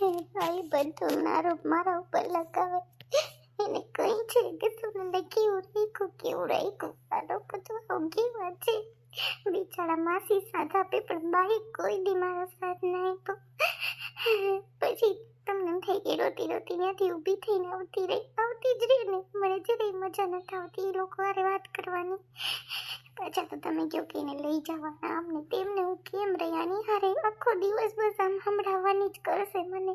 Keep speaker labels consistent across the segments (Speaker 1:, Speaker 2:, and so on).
Speaker 1: ભાઈ બધું મારો, મારા ઉપર લગાવે. એને કહી છે કે તમને કેવું રાખ્યું કેવું રાખ્યું? મારો બધું હોગી વાત છે? બિચારા માસી સાથ આપે, પણ બાઈ કોઈ દી મારો સાથ ના આપ્યો પછી તમને થઈ ગઈ રોતી રોતી ત્યાંથી ઊભી થઈને આવતી રહી. આવતી જ રહી ને. મને જરાય મજા નથી આવતી. એ લોકો વારે વાત કરવાની. પાછા તો તમે કહો કે એને લઈ જવાના આમને. તેમને હું કેમ રહ્યાની હારે આખો દિવસ બસ આમ સંભળાવવાની જ કરશે મને.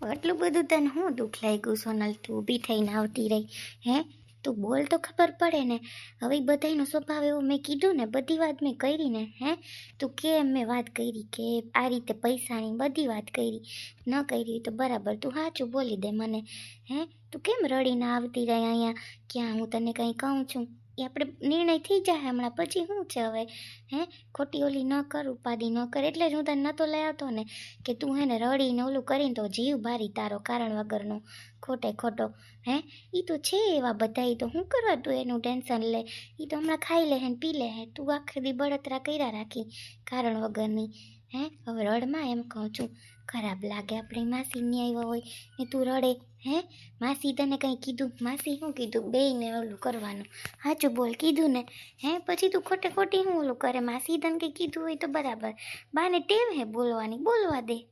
Speaker 1: આટલું બધું તને હું દુઃખ લાગ્યું, સોનલ? તું ઊભી થઈને આવતી રહી, હે? તું બોલ તો ખબર પડે ને. હવે બધાનો સ્વભાવ એવો મેં કીધું ને, બધી વાત મેં કરી ને, હે? તું કેમ મેં વાત કરી કે આ રીતે પૈસાની બધી વાત કરી? ન કરી તો બરાબર, તું સાચું બોલી દે મને, હે? તું કેમ રડીને આવતી રહી અહીંયા? ક્યાં હું તને કંઈ કહું છું? એ આપણે નિર્ણય થઈ જાય હમણાં. પછી શું છે હવે? હે? ખોટી ઓલી ન કર, ઉપાધિ ન કર. એટલે જ હું તને નહોતો લઈ આવતો ને કે તું હે ને રડીને ઓલું કરીને તો જીવ ભારી તારો કારણ વગરનો ખોટે ખોટો. હે? એ તો છે એવા બધા. તો શું કરવા તું એનું ટેન્શન લે? એ તો હમણાં ખાઈ લે હે ને પી લે હે? તું આખી દી બળતરા કર્યા રાખી કારણ વગરની. હે? હવે રડમાં એમ કહું છું. ખરાબ લાગે આપણે માસી નહીં આવ્યા હોય ને તું રડે, હે? માસી તને કંઈ કીધું? માસી શું કીધું? બેયને ઓલું કરવાનું. સાચું બોલ, કીધું ને? હે? પછી તું ખોટે ખોટી હું ઓલું કરે? માસી તને કંઈ કીધું હોય તો બરાબર. બાને ટેવ હે બોલવાની, બોલવા દે.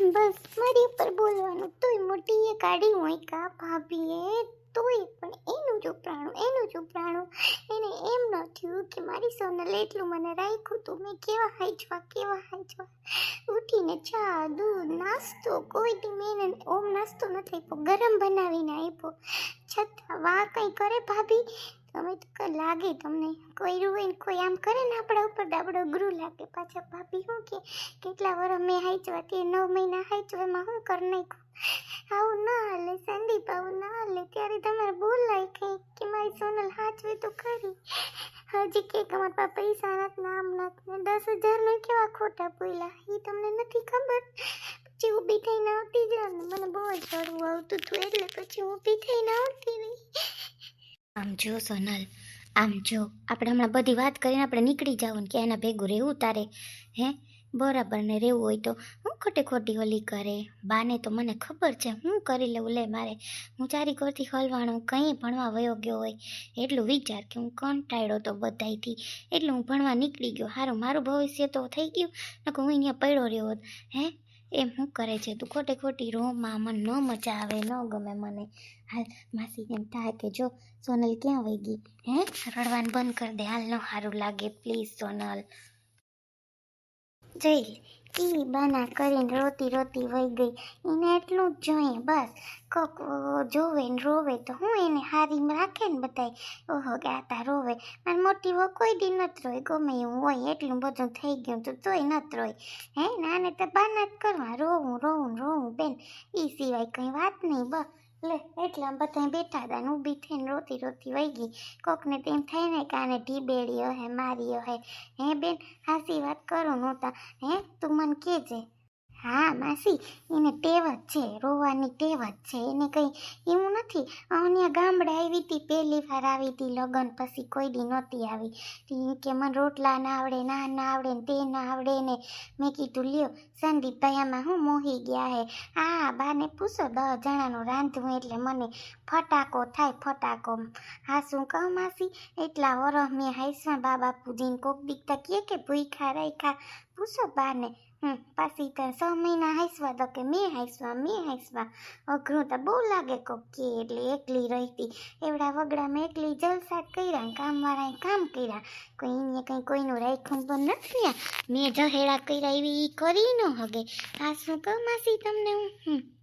Speaker 1: બસ, મારી ઉપર બોલવાનું, તોય મોટી કાઢી હોય કા ભાભીએ તોય પણ એનું જ ઉપરાણું, એનું જ ઉપરાણું. એને એમ ન થયું કે મારી સોનલ એટલું મને રાખ્યું તું મેં કેવા હાઈચવા કેવા હાઈચવા ઉઠીને ચા, દૂધ, નાસ્તો, કોઈ દી મેં ઓમ નાસ્તો નથી આપ્યો, ગરમ બનાવીને આપ્યો. છતાં વાહ કંઈ કરે ભાભી? તમે તો લાગે તમને કોઈ રૂવે કોઈ આમ કરે ને આપણા ઉપર દાબડો ગૃહ લાગે. પાછા ભાભી શું કે? કેટલા વર્ષ મેં હાચવા તે નવ મહિના હાચવામાં શું કર નાખ્યું? આવું ના હાલે, સંદીપ આવું ના હાલે. ત્યારે તમારે બોલાય કંઈક કે મારી સોનલ હાચવે તો ખરી. હજી કે અમારા પાસે પૈસા નથી ને આમ નથી ને દસ હજારનો કેવા ખોટા બોલ્યા? એ તમને નથી ખબર? પછી ઊભી થઈને આવતી જ મને બહુ જ રડવું આવતું હતું એટલે પછી ઊભી થઈને આવતી આમ જો સોનલ, આમ જો. આપણે હમણાં બધી વાત કરીને આપણે નીકળી જવું કે એના ભેગું રહેવું તારે, હે? બરાબર ને રહેવું હોય તો હું ખોટે ખોટી હોલી કરે? બાને તો મને ખબર છે, હું કરી લેવું લે મારે. હું ચારી કોરથી હલવાણું કંઈ ભણવા વયો ગયો હોય, એટલું વિચાર કે હું કંટાળ્યો તો બધાયથી. એટલે હું ભણવા નીકળી ગયો. સારું મારું ભવિષ્ય તો થઈ ગયું, નકર હું અહીંયા પડ્યો રહ્યો હોત, હે? એમ હું કરે છે? તું ખોટે ખોટી રોમાં મને ન મજા આવે, ન ગમે મને. હાલ માસી એમ થાય કે જો સોનલ ક્યાં વહી ગઈ? હે? રડવાનું બંધ કરી દે. હાલ ન સારું લાગે. પ્લીઝ સોનલ. જઈ ઈ બાના કરીને રોતી રોતી વહી ગઈ. એને એટલું જ જોઈએ બસ. કોક જોવે ને રોવે તો હું એને હારીમાં રાખે ને બધાય? ઓહો ગાતા રોવે. મારી મોટી વહુ કોઈ દી નથી રોય, ગમે એવું હોય, એટલું બધું થઈ ગયું તો તોય નથી રોય. હે નાને તો બાના જ કરવા, રોવું રોવું રોવું બેન. એ સિવાય કંઈ વાત નહીં, બસ. લે, એટલા બધા બેઠા હતા ને ઊભી થઈને રોતી રોતી વહી ગઈ. કોકને તેમ થાય ને કે ઢીબેડ્યો હે, માર્યો હે. હે બેન, હાસી વાત કરો નહોતા હે, તું મને કહેજે હા, માસી, એને ટેવ જ છે, રોવાની ટેવ જ છે, એને કંઈ એવું નથી. અહીંયા ગામડે આવી હતી, પહેલી વાર આવી હતી, લગ્ન પછી કોઈ દી નહોતી આવી. કે મને રોટલા ના આવડે, ના ના આવડે, ને તે ના આવડે, ને મેં કીધું, લ્યો સંદીપભાઈ આમાં હું મોહી ગયા હે? હા, બાને પૂછો દસ જણાનું રાંધવું એટલે મને ફટાકો થાય, ફટાકો. હા, શું કહું માસી? એટલા વરસ મેં હાઈસમાં બાબા પૂજીને કોક દીકતા કે ભૂખા રાખ્યા પૂછો બાને હમ પાછી તો છ મહિના હાઈસવા તો કે મેં હાઈસવા મેં હાઈસવા અઘરું તો બહુ લાગે કોક એટલે એકલી રહીતી એવડા વગડા મેં એકલી જલસા કર્યા કામવાળાએ કામ કર્યા કોઈ એને કંઈ કોઈનું રાખ્યું તો નથી મેં જહેડા કર્યા એવી કરી ન હગે આ શું કહું માસી તમને હું હમ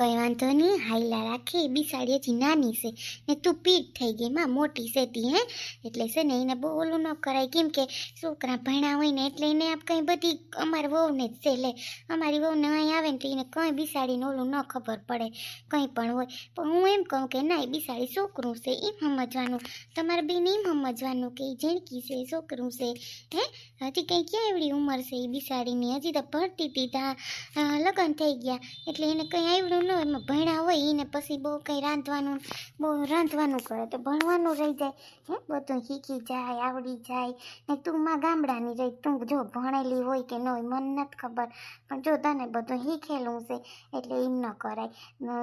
Speaker 1: કઈ વાંધો નહીં હાઈલા રાખી બિસાડી હજી નાની છે. ને તું પીઠ થઈ ગઈ માં મોટી છે તી હે? એટલે છે ને એને બહુ ઓલું ન કરાય. કેમ કે છોકરા ભણ્યા હોય ને એટલે એને આપ કંઈ બધી અમારી વહુને જ છે લે. અમારી વહુને અહીં આવે ને તો એને કંઈ બિસાડીને ઓલું ન ખબર પડે કંઈ પણ હોય. પણ હું એમ કહું કે ના એ બિસાડી છોકરું છે એમ સમજવાનું. તમારે બેન એમ સમજવાનું કે એ ઝીણકી છે છોકરું છે હે? હજી કંઈ ક્યાં એવડી ઉંમર છે એ બિસાડીની? હજી તો ભરતી હતી ત્યાં અ, લગ્ન થઈ ગયા. એટલે એને કંઈ આવડું ભણવાનું ન એમાં ભણ્યા હોય એને પછી બહુ કંઈ રાંધવાનું, બહુ રાંધવાનું કરે તો ભણવાનું રહી જાય, હે? બધું શીખી જાય, આવડી જાય. ને તું માં ગામડાની રહી, તું જો ભણેલી હોય કે ન હોય, મને નથી ખબર. પણ જો તને બધું શીખેલું છે, એટલે એમ ન કરાય.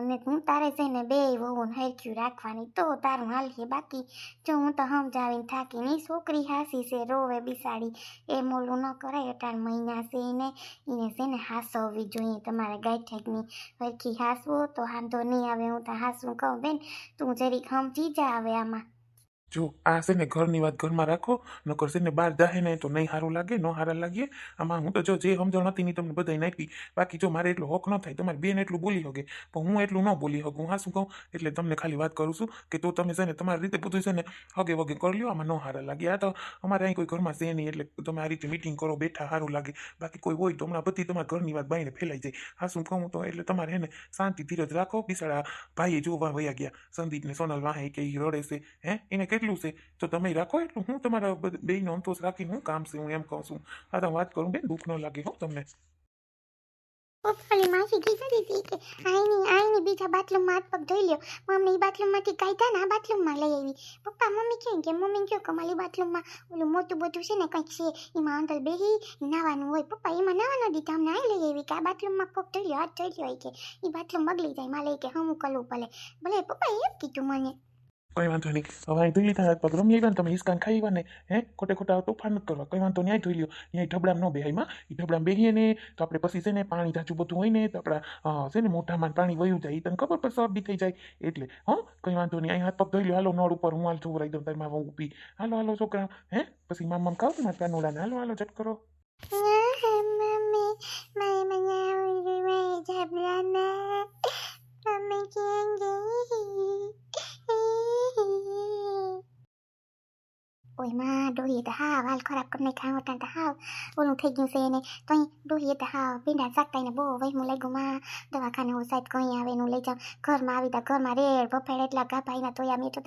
Speaker 1: ને હું તારે છે ને બે વહુને હરખ્યું રાખવાની, તો તારું હાલશે બાકી. જો હું તો સમજાવીને થાકી નહીં છોકરી હાસી છે, રોવે બિસાડી. એ મોલું ન કરાય, અઢાર મહિના છે એને એને છે ને હાસવવી જોઈએ તમારે ગાયઠેકની હરખી હાસવો તો વાંધો નહીં આવે, હું તો હાસું કહું બેન, તું જરીક સમજી જા આવે આમાં.
Speaker 2: જો આ છે ને ઘરની વાત ઘરમાં રાખો, નકર છે ને બહાર જાહે ને તો નહીં સારું લાગે, ન સારા લાગે. આમાં હું તો જો જે સમજણ હતી તમને બધાય આપી. બાકી જો મારે એટલો હોક ન થાય, તમારી બેન એટલું બોલી શકે પણ હું એટલું ન બોલી શકું હા શું કહું? એટલે તમને ખાલી વાત કરું છું કે તો તમે છે ને તમારી રીતે બધું છે ને હગે વગે કરી લો આમાં ન સારા લાગે. આ તો અમારે અહીં કોઈ ઘરમાં છે નહીં, એટલે તમે આ રીતે મિટિંગ કરો, બેઠા સારું લાગે. બાકી કોઈ હોય તો હમણાં બધી તમારા ઘરની વાત બાઈને ફેલાઈ જાય. હા શું કહું તો? એટલે તમારે ને શાંતિ ધીરજ રાખો. બિસાડા ભાઈએ જોવા વયા ગયા. સંદીપને સોનલ વાહે કે રડે છે, હે? એને કેટલું છે તો તમે રાખો એટલું હું તમારા બે અંતોષ રાખીને હું કામ છે હું એમ કહું છું આ તો વાત કરું બેન દુઃખ ન લાગે હો તમને
Speaker 1: પપ્પાની માસી કીધું હતી કે આઈની આઈની બીજા બાથરૂમમાં હાથ પગ ધોઈ લ્યો મમ્મી એ બાથરૂમમાંથી કાઢ્યા ને આ બાથરૂમમાં લઈ આવી પપ્પા મમ્મી કહે કે મમ્મી કહ્યું કે મારી બાથરૂમમાં ઓલું મોટું બધું છે ને કંઈક છે એમાં અંદર બેહી નાવાનું હોય પપ્પા એમાં નાવા ન દીધા અમને આઈ લઈ આવી કે આ બાથરૂમમાં પગ ધોઈ લ્યો હાથ ધોઈ લ્યો કે એ બાથરૂમ બગડી જાય મારે કે હમું કરવું ભલે ભલે પપ્પા એમ કીધું મને
Speaker 2: કઈ વાંધો નહીં હવે ધોઈ લીધા હાથ પગ રમી આવ્યા ને તમે હિસકાન ખાઈ આવ્યા ને હે ખોટે ખોટા તોફાન નથી કરવા કોઈ વાંધો ન્યાય ધોઈ લ્યો ન્યાય ઢબડામાં ન બેહાયમાં એ ઢબડામ બેહીએ ને તો આપણે પછી છે ને પાણી ધાચું બધું હોય ને તો આપણા છે ને મોઢામાં પાણી વયું જાય એ તને ખબર પડશે શરદી થઈ જાય એટલે હં કઈ વાંધો નહીં અહીં હાથ પગ ધોઈ લ્યો હાલો નળ ઉપર હું હાલ જોવરાઈ દઉં તારી મામાં ઊભી હાલો હાલો છોકરા હે પછી મામ મામ ખાવ ત્યાં કાનોડાને હાલો હાલો ચટ કરો
Speaker 1: મમ્મી મારે મને આવડી મેં જબરાના મમ્મી ક્યાં ગઈ ઓય તો હા હાલ ખરાબ કરીને ખાવ ત્યાં તો હાવ ઓલું થઈ ગયું છે એને તો ડોહીએ તો હાવ ભીંડા શાકતા એને બહુ વહેમું લાગ્યું માં દવાખાને હું સાહેબ કઈ આવે એનું લઈ જાઉં ઘરમાં આવી તા ઘરમાં રેડ બફેડ એટલા ગાભાઈના તોયા મેં તો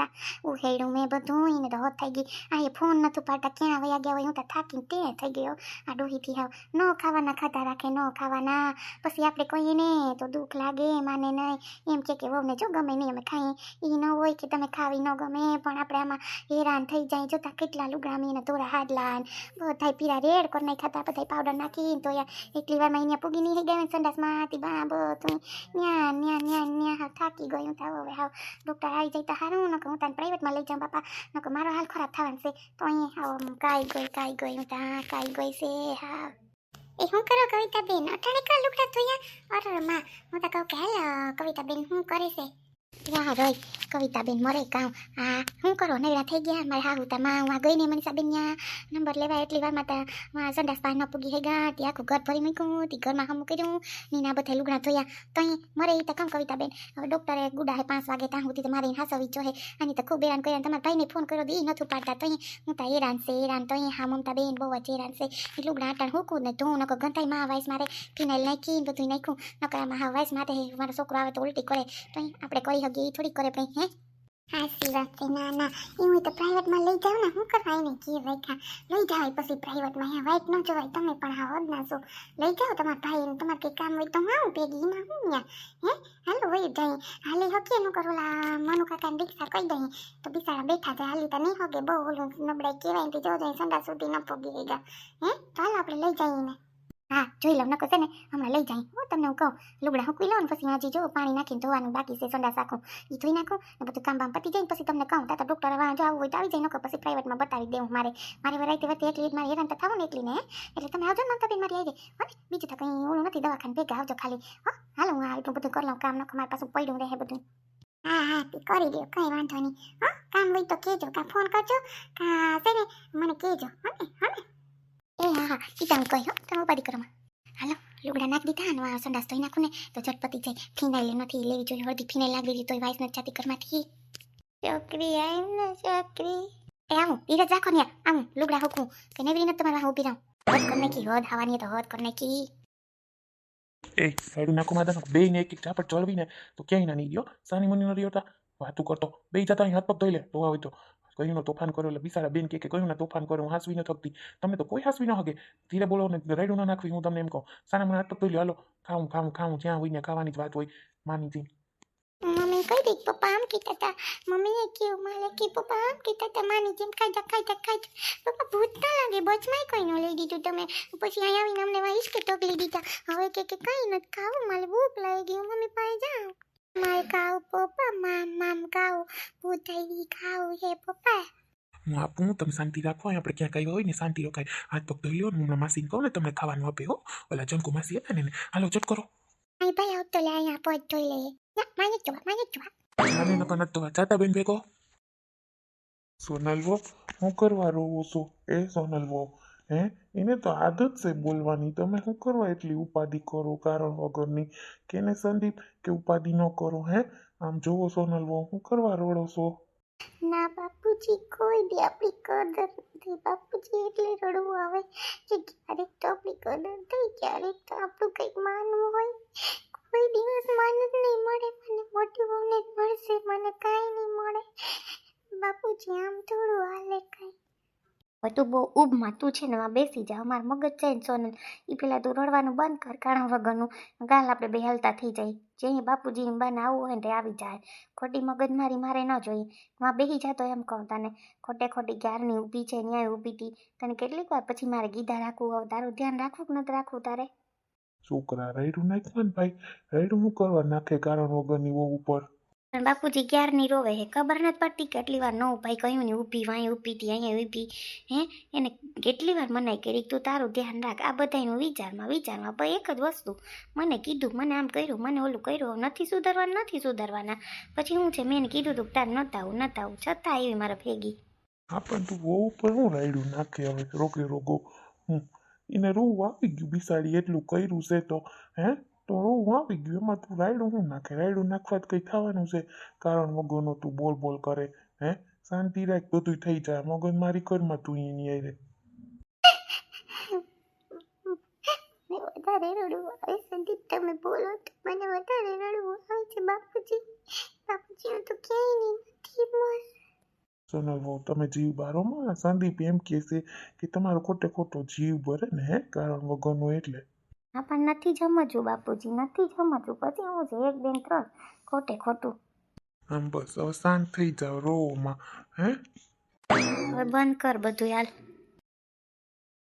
Speaker 1: ઉહેડું મેં બધું તો હોત થઈ ગઈ આ ફોન નતું પાડતા ક્યાં વયા ગયા હોય હું તો થાકીને તે થઈ ગયો આ ડોહીથી હાવ ન ખાવાના ખાધા રાખે ન ખાવાના પછી આપણે કહીએ તો દુઃખ લાગે માને નહીં એમ કે કે જો ગમે નહીં અમે ખાઈએ એ ન હોય કે તમે ખાવી ન ગમે પણ આપણે આમાં હેરાન થઈ જાય જોતા કેટલા લુગડા મેં તોરા હાડલા ને બધાય પીરા રેડ કરી નાખ્યા હતા બધાય પાવડર નાખીને તો યાર એટલી વારમાં અહીંયા પૂગી નહીં ગયા સંડાસમાં હતી બા બધું ન્યા ન્યા ન્યા ન્યા હાવ થાકી ગયું તો હવે હાવ ડૉક્ટર આવી જાય તો સારું નકર હું તને પ્રાઇવેટમાં લઈ જાઉં બાપા નકર મારો હાલ ખરાબ થવાનું છે તો અહીંયા હાવ કાઈ ગઈ કાઈ ગઈ હું ત્યાં કાઈ ગઈ છે હા એ શું કરો કવિતા બેન અટાણે કા લુગડા ધોયા અરે માં હું તો કહું કે હાલ કવિતા બેન શું કરે છે યા રોય કવિતા બેન મરે કામ આ શું કરો નવરા થઈ ગયા મારે હા તા માં હું આ ગઈ ને મનીષા બેન ન્યા નંબર લેવા એટલી વારમાં તા માં સંડાસ પાન ન પૂગી હે ગા ત્યાં આખું ઘર ભરી મૂક્યું તી ઘરમાં હમું કર્યું નીના બધા લુગડા ધોયા તઈ મરે ઈ તો કામ કવિતા બેન હવે ડોક્ટરે ગુડા હે પાંચ વાગે ત્યાં સુધી તમારે હાસવી જો હે આની તો ખૂબ હેરાન કર્યા તમારા ભાઈને ફોન કર્યો દી નથી પાડતા તઈ હું તા હેરાન છે હેરાન તો હા મમતા બેન બહુ જ હેરાન છે એ લુગડા હું કું ને ધોઉં નકો ગંધાઈ માં વાઈસ મારે ફિનાઇલ નાખી બધું નાખ્યું નકર આમાં હા વાઈસ માટે મારો છોકરો આવે તો ઉલટી કરે તો આપણે કરી શકીએ એ થોડી કરે ભાઈ હે? હાસી વાત છે. ના ના. એ હું તો પ્રાઇવેટમાં લઈ જાઉં ને, હું કરવા એને કે ભાઈ લઈ જાવ પછી પ્રાઇવેટમાં અહીંયા વાઇટ ન જોવાય. તમે પણ હા જ ના છો. લઈ જાઓ તમારા ભાઈ તમારે કંઈ કામ હોય તો હું આવું ભેગી. એમાં હું ન્યા? હે? હાલો, વહી જઈ હાલી હકીએ નું કરું? લા, મનુ કાકાને રિક્ષા કહી દઈએ. તો બિચારા બેઠા છે હાલી તો નહીં હોગે. બહુ ઓલું નબળાઈ કહેવાય ને જો જઈ સંડા સુધી ન પોગી ગયા. હે? તો હાલો, આપણે લઈ જઈએ ને હા, જોઈ લઉં. નકો છે ને, હમણાં લઈ જાય. હું તમને હું કહું, લુગડા હુકવી લઉં ને પછી હજી જો પાણી નાખીને ધોવાનું, બાકી છે સોંડા સાખું એ ધોઈ નાખું ને બધું કામ બામ પતી જાય પછી તમને કહું તા તો ડોક્ટર વાં જો આવું હોય તો આવી જાય નકો પછી પ્રાઇવેટમાં બતાવી દેવું મારે. મારી વરાઈતી વખતે એટલી મારે હેરાન તો થવું ને એટલી ને એટલે તમે આવજો મમતા બેન મારી આવી જાય. અને બીજું તો કંઈ ઓલું નથી, દવાખાને ભેગા આવજો ખાલી. હા, હાલો, હું આ બધું કરી લઉં કામ નકો મારી પાછું પડ્યું રહે બધું. હા હા, તે કરી દો કંઈ વાંધો નહીં. હા, કામ હોય તો કહેજો, કાં ફોન કરજો, કાં છે ને, મને કહેજો. હા હો ને. એ હા હા તો કહી હો તમે કરો હાલો લુગડા નાખી દીધા અને આ સંડાસ ધોઈ નાખું ને તો ઝટપટી જાય ફિનાઇલ નથી લેવી જોઈએ હળદી ફિનાઇલ લાગેલી તોય વાઇસ નથી જાતી ઘરમાંથી છોકરી આમ ને છોકરી એ આવું ધીરજ રાખો ને આવું લુગડા હુકું કે નેવરી નથી તમારા ઊભી રહું હદ કર નાખી હદ હવાની તો હદ કર નાખી
Speaker 2: એ સાઈડ નાખો માતા બે ને એક એક ચાપડ ચડવીને તો ક્યાંય ના નહીં ગયો સાની મુની નો રહ્યો વાતું કરતો બે જતા અહીં હાથ પગ ધોઈ લે ધોવા હોય તો કયુંનો તોફાન કરો એટલે બિસારા બેન કે કે કયુંના તોફાન કરો હું હાસવી ન થકતી તમે તો કોઈ હાસવી ન હગે ધીરે બોલો ને રેડું ના નાખવી હું તમને એમ કહું સારા મને આટલું તો હાલો ખાવું ખાવું ખાવું જ્યાં હોય ને ખાવાની જ વાત હોય માની
Speaker 1: મમ્મી કઈ દીક પપ્પા આમ કીધા હતા મમ્મીએ કહ્યું મારે કે પપ્પા આમ કીધા હતા માની જેમ ખાઈ ખાઈ ખાઈ પપ્પા ભૂત ના લાગે બચમાં કોઈ ન લઈ દીધું તમે પછી અહીંયા આવીને અમને વાઈશ કે ટોકલી દીધા હવે કે કઈ નથી ખાવું મારે ભૂખ લાગી ગઈ મમ્મી પાસે જાઉં મારે ખાવું પપ્પા મામ મામ ખાવું ભૂત આવી ખાવું હે પપ્પા.
Speaker 2: હું આપું તમે શાંતિ રાખો આપણે ક્યાંક આવ્યા હોય ને શાંતિ રખાય. હાથ પગ ધોઈ લો હું હમણાં માસીને કહું ને તમને ખાવાનું આપે હો. ઓલા જંકુ માસી હતા ને એને. હાલો ચટ કરો.
Speaker 1: અહીં ભાઈ આવતો લે અહીંયા પહોંચ ધોઈ લઈએ ના માને જોવા માને જોવા.
Speaker 2: નાની નકર નથી તો જાતા બેન ભેગો. સોનલવો હું કરવા રોવો છો? એ સોનલવો હે? એને તો આદત છે બોલવાની. તમે શું કરવા એટલી ઉપાધિ કરો? કારણ વગરની. કે ને સંદીપ કે ઉપાધિ ન કરો, હે? આમ જોવો સોનલવો શું કરવા રોડો છો?
Speaker 1: ના બાપુજી, કોઈ દી આપણી કદર નથી. બાપુજી, એટલે રડવું આવે કે ક્યારેક તો આપણી કદર થઈ, ક્યારેક તો આપણું કંઈક માનવું હોય. કોઈ દિવસ માન જ નહીં મળે. મને મોટી બહુને જ મળશે, મને કાંઈ નહીં મળે. બાપુજી, આમ થોડું હાલે. હવે તું બહુ ઊભમાં તું છે ને, એમાં બેસી જા, અમારું મગજ છે ને સોનલ. એ પેલા તું રડવાનું બંધ કર, કાણા વગરનું. ગાલ આપણે બે હલતા થઈ જાય. જે બાપુજીની બાને આવવું હોય ને તે આવી જાય. ખોટી મગજ મારી મારે ન જોઈએ. એમાં બેસી જાતો એમ કહું તને. ખોટે ખોટી ક્યારની ઊભી છે, ન્યાય ઊભી હતી તને કેટલીક વાર પછી મારે ગીધા રાખવું હવે તારું ધ્યાન રાખવું કે નથી રાખવું તારે?
Speaker 2: છોકરા રાયડું નાખ્યું ભાઈ? રાયડું હું કરવા નાખે કારણ વગરની બહુ ઉપર?
Speaker 1: પણ બાપુજી ક્યારની રોવે હે. ખબર નથી પડતી કેટલી વાર ન ભાઈ કહ્યું ને ઊભી વાંઈ ઊભી હતી અહીંયા ઊભી. હે? એને કેટલી વાર મનાઈ કરી? તું તારું ધ્યાન રાખ. આ બધાનું વિચારમાં વિચારમાં પણ એક જ વસ્તુ. મને કીધું, મને આમ કર્યું, મને ઓલું કર્યું. નથી સુધારવાના નથી સુધારવાના. પછી હું છે, મેં એને કીધું તું તાર નતા આવું નતા આવું. છતાં આવી મારા ભેગી.
Speaker 2: હા પણ તું બહુ ઉપર હું રાયડું નાખે હવે રોગે રોગો એને રોવું આવી ગયું, બિસાડી એટલું કર્યું છે તો. હે? તો રોવું આવી એમાં તું રાયડું હું નાખે રાયડું નાખવા કંઈ થવાનું છે કારણ વગરનો તું બોલ બોલ કરે હે શાંતિ રાખ બધું થઈ જાય મગજ મારી કરમાં તું એની આવી
Speaker 1: રે વધારે રડવું આવે સંદીપ તમે બોલો તો મને વધારે રડવું આવે છે બાપુજી બાપુજી હું તો ક્યાંય નથી મર
Speaker 2: સોનલ તમે જીવ બારોમાં સંદીપ એમ કહે છે કે તમારો ખોટે ખોટો જીવ ભરે ને હે કારણ વગરનો એટલે
Speaker 1: હા પણ નથી જમજું બાપુજી નથી જમજું પછી હું છે એક બેન ત્રણ ખોટે ખોટું.
Speaker 2: આમ બસ હવે શાંત થઈ જાવ રોમાં હે?
Speaker 1: હવે બંધ કર બધું હાલ.